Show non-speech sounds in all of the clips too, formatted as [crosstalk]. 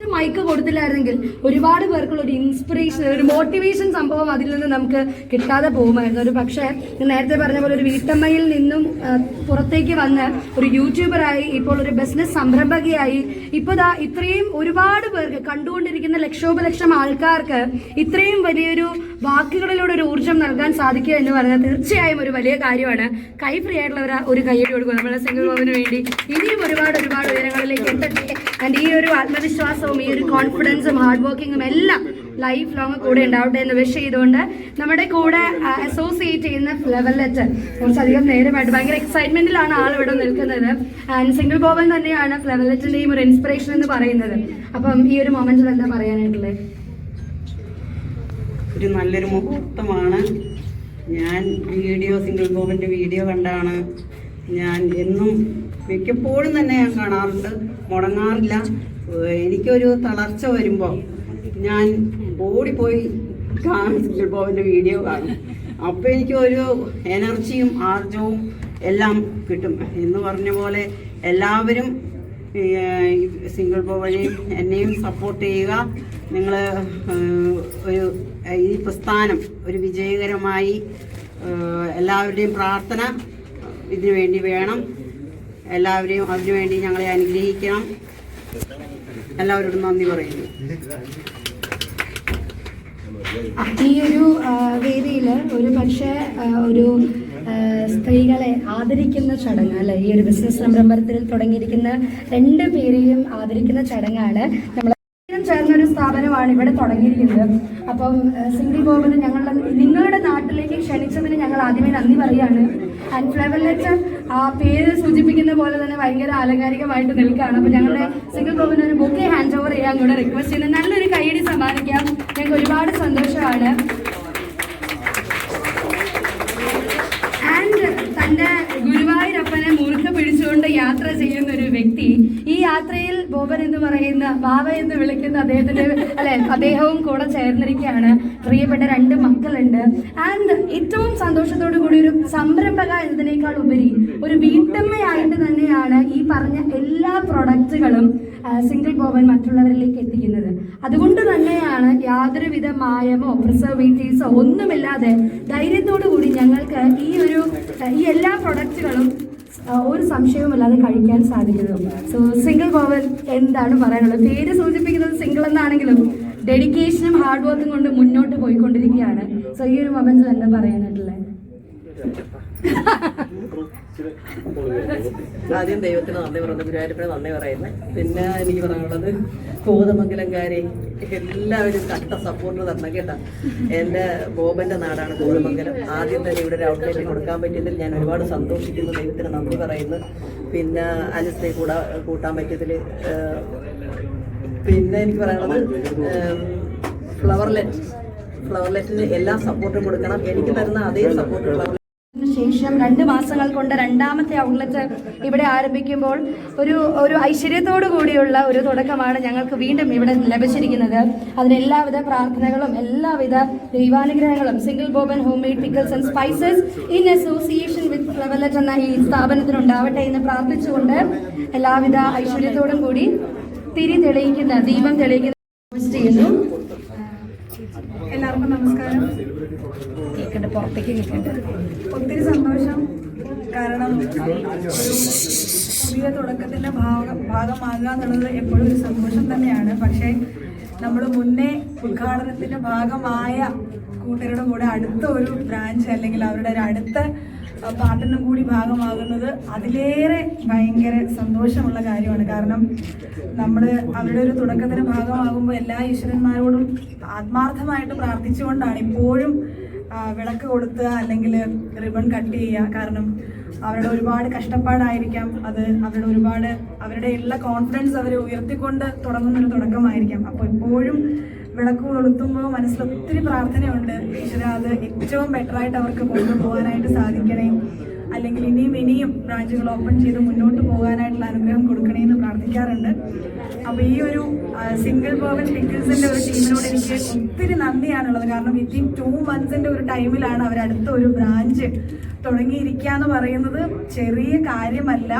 Mic കൊടുത്തില്ലായിരുന്നെങ്കിൽ ഒരുപാട് പേർക്കുള്ള ഒരു ഇൻസ്പിറേഷൻ ഒരു മോട്ടിവേഷൻ സംഭവം അതിൽ നിന്ന് നമുക്ക് കിട്ടാതെ പോകുമായിരുന്നു. ഒരു പക്ഷേ നേരത്തെ പറഞ്ഞ പോലെ ഒരു വീട്ടമ്മയിൽ നിന്നും പുറത്തേക്ക് വന്ന് ഒരു യൂട്യൂബറായി ഇപ്പോൾ ഒരു ബിസിനസ് സംരംഭകയായി. ഇപ്പോൾ ദാ ഇത്രയും ഒരുപാട് പേർക്ക് കണ്ടുകൊണ്ടിരിക്കുന്ന ലക്ഷോപലക്ഷം ആൾക്കാർക്ക് ഇത്രയും വലിയൊരു വാക്കുകളിലൂടെ ഒരു ഊർജം നൽകാൻ സാധിക്കുക എന്ന് പറയുന്നത് തീർച്ചയായും ഒരു വലിയ കാര്യമാണ്. കൈ ഫ്രീ ആയിട്ടുള്ളവർ ഒരു കൈയ്യടി കൊടുക്കുക. നമ്മുടെ സിംഗിൾ മോമിന് വേണ്ടി ഇനിയും ഒരുപാട് ഒരുപാട് ഉയരങ്ങളിലേക്ക് എത്തട്ടെ. ആൻഡ് ഈ ഒരു ആത്മവിശ്വാസവും ഈ ഒരു കോൺഫിഡൻസും ഹാർഡ് വർക്കിങ്ങും എല്ലാം ലൈഫ് ലോങ് കൂടെ ഉണ്ടാവട്ടെ എന്ന് വിഷ് ചെയ്തുകൊണ്ട് നമ്മുടെ കൂടെ അസോസിയേറ്റ് ചെയ്യുന്ന ഫ്ലെവലെറ്റ് കുറച്ചധികം നേരമായിട്ട്. ഭയങ്കര എക്സൈറ്റ്മെന്റിലാണ് ആൾ ഇവിടെ നിൽക്കുന്നത്. ആൻഡ് സിംഗിൾ ബോബൻ തന്നെയാണ് ഫ്ലെവലെറ്റിന്റെയും ഒരു ഇൻസ്പിറേഷൻ എന്ന് പറയുന്നത്. അപ്പം ഈ ഒരു മൊമെന്റിൽ എന്താ പറയാനായിട്ടുള്ളത്? ഒരു നല്ലൊരു മുഹൂർത്തമാണ്. ഞാൻ വീഡിയോ സിംഗിൾ ബോബിന്റെ വീഡിയോ കണ്ടാണ്. ഞാൻ എന്നും മിക്കപ്പോഴും തന്നെ ഞാൻ കാണാറുണ്ട്. മുടങ്ങാറില്ല. എനിക്കൊരു തളർച്ച വരുമ്പോൾ ഞാൻ ഓടിപ്പോയി സിംഗിൾ ബോബിന്റെ വീഡിയോ കാണും. അപ്പോൾ എനിക്കൊരു എനർജിയും ആർജവും എല്ലാം കിട്ടും. എന്ന് പറഞ്ഞ പോലെ എല്ലാവരും സിംഗിൾ ബോ വഴി എന്നെയും സപ്പോർട്ട് ചെയ്യുക. നിങ്ങൾ ഒരു ഈ പ്രസ്ഥാനം ഒരു വിജയകരമായി എല്ലാവരുടെയും പ്രാർത്ഥന ഇതിനു വേണ്ടി വേണം. എല്ലാവരെയും അതിനു വേണ്ടി ഞങ്ങളെ അനുഗ്രഹിക്കണം. എല്ലാവരോടും നന്ദി പറയുന്നു. ഈ ഒരു വേദിയിൽ ഒരു പക്ഷേ ഒരു സ്ത്രീകളെ ആദരിക്കുന്ന ചടങ്ങ് അല്ലെ? ഈ ഒരു ബിസിനസ് സംരംഭത്തിൽ തുടങ്ങിയിരിക്കുന്ന രണ്ട് പേരെയും ആദരിക്കുന്ന ചടങ്ങാണ് നമ്മൾ ചേർന്ന ഒരു സ്ഥാപനമാണ് ഇവിടെ തുടങ്ങിയിരിക്കുന്നത്. അപ്പം സിംഗിൾ ബോബിന് ഞങ്ങൾ നിങ്ങളുടെ നാട്ടിലേക്ക് ക്ഷണിച്ചതിന് ഞങ്ങൾ ആദ്യമേ നന്ദി പറയുകയാണ്. ആൻഡ് ഫ്ലവർ ലെറ്റർ ആ പേര് സൂചിപ്പിക്കുന്ന പോലെ തന്നെ ഭയങ്കര ആലങ്കാരികമായിട്ട് നിൽക്കുകയാണ്. അപ്പോൾ ഞങ്ങളുടെ സിംഗിൾ ബോബിന് ഒരു ബുക്ക് ഹാൻഡ് ഓവർ ചെയ്യാൻ കൂടെ റിക്വസ്റ്റ് ചെയ്യുന്നത് നല്ലൊരു കൈയടി സമ്മാനിക്കാം. ഞങ്ങൾക്ക് ഒരുപാട് സന്തോഷമാണ്. ആൻഡ് തന്റെ ഗുരുവായൂരപ്പനെ മുറുക്ക പിടിച്ചുകൊണ്ട് യാത്ര ചെയ്യുന്ന ഒരു വ്യക്തി ഈ യാത്രയിൽ ബോബൻ എന്ന് പറയുന്ന ബാബ എന്ന് വിളിക്കുന്ന അദ്ദേഹത്തിന്റെ അല്ലെ അദ്ദേഹവും കൂടെ ചേർന്നിരിക്കുകയാണ്. പ്രിയപ്പെട്ട രണ്ട് മക്കളുണ്ട്. ആൻഡ് ഏറ്റവും സന്തോഷത്തോടു കൂടി ഒരു സംരംഭക എന്നതിനേക്കാൾ ഉപരി ഒരു വീട്ടമ്മയായിട്ട് തന്നെയാണ് ഈ പറഞ്ഞ എല്ലാ പ്രൊഡക്റ്റുകളും സിംഗിൾ ബോബൻ മറ്റുള്ളവരിലേക്ക് എത്തിക്കുന്നത്. അതുകൊണ്ട് തന്നെയാണ് യാതൊരുവിധ മായമോ പ്രിസർവേറ്റീവ്സോ ഒന്നുമില്ലാതെ ധൈര്യത്തോടു കൂടി ഞങ്ങൾക്ക് ഈ ഒരു ഈ എല്ലാ പ്രൊഡക്റ്റുകളും ഒരു സംശയവുമില്ലാതെ കഴിക്കാൻ സാധിക്കുന്നു. സോ സിംഗിൾ പവർ എന്താണ് പറയാനുള്ളത്? പേര് സൂചിപ്പിക്കുന്നത് സിംഗിൾ എന്നാണെങ്കിലും ഡെഡിക്കേഷനും ഹാർഡ് വർക്കും കൊണ്ട് മുന്നോട്ട് പോയിക്കൊണ്ടിരിക്കുകയാണ്. സോ ഈ ഒരു മൊമെന്റ് എന്താ പറയാനായിട്ടുള്ളത് [laughs] ആദ്യം ദൈവത്തിന് നന്ദി പറയുന്നു ഗുരുവായൂരപ്പന് നന്ദി പറയുന്നു. പിന്നെ എനിക്ക് പറയാനുള്ളത് കോതമംഗലംകാരെ എല്ലാവരും കട്ട സപ്പോർട്ട് തരണം കേട്ടാ. എന്റെ ബോബന്റെ നാടാണ് കോതമംഗലം. ആദ്യം തന്നെ ഇവിടെ ഒരു ഔട്ട്ലെറ്റ് കൊടുക്കാൻ പറ്റിയതിൽ ഞാൻ ഒരുപാട് സന്തോഷിക്കുന്നു. ദൈവത്തിന് നന്ദി പറയുന്നു. പിന്നെ അലിസ്റ്റേ കൂടാ കൂട്ടാൻ പറ്റിയതിൽ പിന്നെ എനിക്ക് പറയാനുള്ളത് ഫ്ലവർലെറ്റ് ഫ്ലവർലെറ്റിന് എല്ലാ സപ്പോർട്ടും കൊടുക്കണം. എനിക്ക് തരുന്ന അതേ സപ്പോർട്ട് ശേഷം രണ്ട് മാസങ്ങൾ കൊണ്ട് രണ്ടാമത്തെ ഔട്ട്ലെറ്റ് ഇവിടെ ആരംഭിക്കുമ്പോൾ ഒരു ഒരു ഐശ്വര്യത്തോടു കൂടിയുള്ള ഒരു തുടക്കമാണ് ഞങ്ങൾക്ക് വീണ്ടും ഇവിടെ ലഭിച്ചിരിക്കുന്നത്. അതിന് എല്ലാവിധ പ്രാർത്ഥനകളും എല്ലാവിധ ദൈവാനുഗ്രഹങ്ങളും single Boban home made pickles and spices in association with ഫ്ലവലറ്റ് എന്ന ഈ സ്ഥാപനത്തിനുണ്ടാവട്ടെ എന്ന് പ്രാർത്ഥിച്ചുകൊണ്ട് എല്ലാവിധ ഐശ്വര്യത്തോടും കൂടി തിരി തെളിയിക്കുന്ന ദീപം തെളിയിക്കുന്ന കേൾക്കണ്ട പുറത്തേക്ക് കേൾക്കണ്ട ഒത്തിരി സന്തോഷം. കാരണം പുതിയ തുടക്കത്തിന്റെ ഭാഗം ഭാഗമാകുക എന്നുള്ളത് എപ്പോഴും ഒരു സന്തോഷം തന്നെയാണ്. പക്ഷേ നമ്മൾ മുന്നേ ഉദ്ഘാടനത്തിന്റെ ഭാഗമായ കൂട്ടരുടെ കൂടെ അടുത്ത ഒരു ബ്രാഞ്ച് അല്ലെങ്കിൽ അവരുടെ ഒരു അടുത്ത പാർട്ടിനും കൂടി ഭാഗമാകുന്നത് അതിലേറെ ഭയങ്കര സന്തോഷമുള്ള കാര്യമാണ്. കാരണം നമ്മൾ അവരുടെ ഒരു തുടക്കത്തിന് ഭാഗമാകുമ്പോൾ എല്ലാ ഈശ്വരന്മാരോടും ആത്മാർത്ഥമായിട്ട് പ്രാർത്ഥിച്ചുകൊണ്ടാണ് ഇപ്പോഴും വിളക്ക് കൊടുത്തുക അല്ലെങ്കിൽ റിബൺ കട്ട് ചെയ്യുക. കാരണം അവരുടെ ഒരുപാട് കഷ്ടപ്പാടായിരിക്കാം. അത് അവരുടെ ഒരുപാട് അവരുടെ ഉള്ള കോൺഫിഡൻസ് അവരെ ഉയർത്തിക്കൊണ്ട് തുടങ്ങുന്നൊരു തുടക്കമായിരിക്കാം. അപ്പോൾ എപ്പോഴും വിളക്ക് കൊളുത്തുമ്പോൾ മനസ്സിൽ ഒത്തിരി പ്രാർത്ഥനയുണ്ട്. ഈശ്വര അത് ഏറ്റവും ബെറ്ററായിട്ട് അവർക്ക് കൊണ്ടുപോകാനായിട്ട് സാധിക്കണേ. അല്ലെങ്കിൽ ഇനിയും ഇനിയും ബ്രാഞ്ചുകൾ ഓപ്പൺ ചെയ്ത് മുന്നോട്ട് പോകാനായിട്ടുള്ള അനുഗ്രഹം കൊടുക്കണേ എന്ന് പ്രാർത്ഥിക്കാറുണ്ട്. അപ്പോൾ ഈ ഒരു സിംഗിൾ പേർവൻ പിക്കിൾസിന്റെ ഒരു ടീമിനോട് എനിക്ക് ഒത്തിരി നന്ദിയാണുള്ളത്. കാരണം വിത്തിൻ ടു മന്ത്സിന്റെ ഒരു ടൈമിലാണ് അവർ അടുത്ത ഒരു ബ്രാഞ്ച് തുടങ്ങിയിരിക്കുക എന്ന് പറയുന്നത് ചെറിയ കാര്യമല്ല.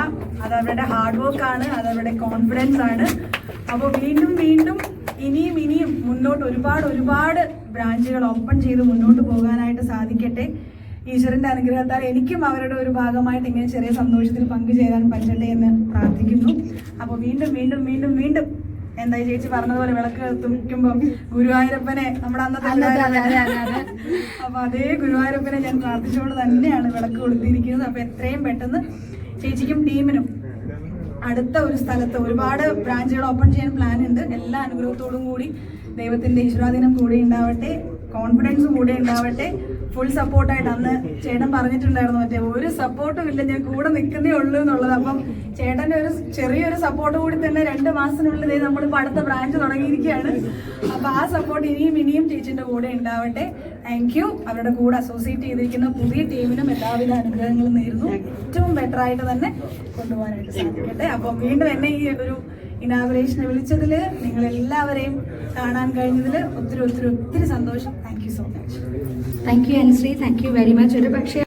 അത് അവരുടെ ഹാർഡ് വർക്ക് ആണ് അത് അവരുടെ കോൺഫിഡൻസ് ആണ്. അപ്പോൾ വീണ്ടും വീണ്ടും ഇനിയും ഇനിയും മുന്നോട്ട് ഒരുപാട് ഒരുപാട് ബ്രാഞ്ചുകൾ ഓപ്പൺ ചെയ്ത് മുന്നോട്ട് പോകാനായിട്ട് സാധിക്കട്ടെ. ഈശ്വരന്റെ അനുഗ്രഹത്താൽ എനിക്കും അവരുടെ ഒരു ഭാഗമായിട്ട് ഇങ്ങനെ ചെറിയ സന്തോഷത്തിൽ പങ്കുചേരാൻ പറ്റട്ടെ എന്ന് പ്രാർത്ഥിക്കുന്നു. അപ്പോൾ വീണ്ടും വീണ്ടും വീണ്ടും വീണ്ടും എന്താ ചേച്ചി പറഞ്ഞതുപോലെ വിളക്ക് തുമ്പിക്കുമ്പോൾ ഗുരുവായൂരപ്പനെ നമ്മുടെ അന്നത്തെ. അപ്പൊ അതേ ഗുരുവായൂരപ്പനെ ഞാൻ പ്രാർത്ഥിച്ചുകൊണ്ട് തന്നെയാണ് വിളക്ക് കൊളുത്തിയിരിക്കുന്നത് അപ്പൊ എത്രയും പെട്ടെന്ന് ചേച്ചിക്കും ടീമിനും അടുത്ത ഒരു സ്ഥലത്ത് ഒരുപാട് ബ്രാഞ്ചുകൾ ഓപ്പൺ ചെയ്യാൻ പ്ലാൻ ഉണ്ട്. എല്ലാ അനുഗ്രഹത്തോടും കൂടി ദൈവത്തിന്റെ ഈശ്വരാധീനം കൂടെ ഉണ്ടാവട്ടെ കോൺഫിഡൻസ് കൂടെ ഉണ്ടാവട്ടെ. ഫുൾ സപ്പോർട്ടായിട്ട് അന്ന് ചേട്ടൻ പറഞ്ഞിട്ടുണ്ടായിരുന്നു മറ്റേ ഒരു സപ്പോർട്ടും ഇല്ല ഞാൻ കൂടെ നിൽക്കുന്നേ ഉള്ളൂ എന്നുള്ളത്. അപ്പം ചേട്ടന്റെ ഒരു ചെറിയൊരു സപ്പോർട്ട് കൂടി തന്നെ രണ്ട് മാസത്തിനുള്ളിൽ നമ്മൾ ഇപ്പോൾ അടുത്ത ബ്രാഞ്ച് തുടങ്ങിയിരിക്കുകയാണ്. അപ്പം ആ സപ്പോർട്ട് ഇനിയും ഇനിയും ടീച്ചറിന്റെ കൂടെ ഉണ്ടാവട്ടെ. താങ്ക് യു അവരുടെ കൂടെ അസോസിയേറ്റ് ചെയ്തിരിക്കുന്ന പുതിയ ടീമിനും എല്ലാവിധ അനുഗ്രഹങ്ങളും നേരുന്നു. ഏറ്റവും ബെറ്റർ ആയിട്ട് തന്നെ കൊണ്ടുപോകാനായിട്ട് സാധിക്കട്ടെ. അപ്പോൾ വീണ്ടും എന്നെ ഈ ഒരു ഇനാഗുറേഷന് വിളിച്ചതിൽ നിങ്ങളെല്ലാവരെയും കാണാൻ കഴിഞ്ഞതിൽ ഒത്തിരി ഒത്തിരി ഒത്തിരി സന്തോഷം. Thank so much thank you Anushree thank you very much ഒരു പക്ഷേ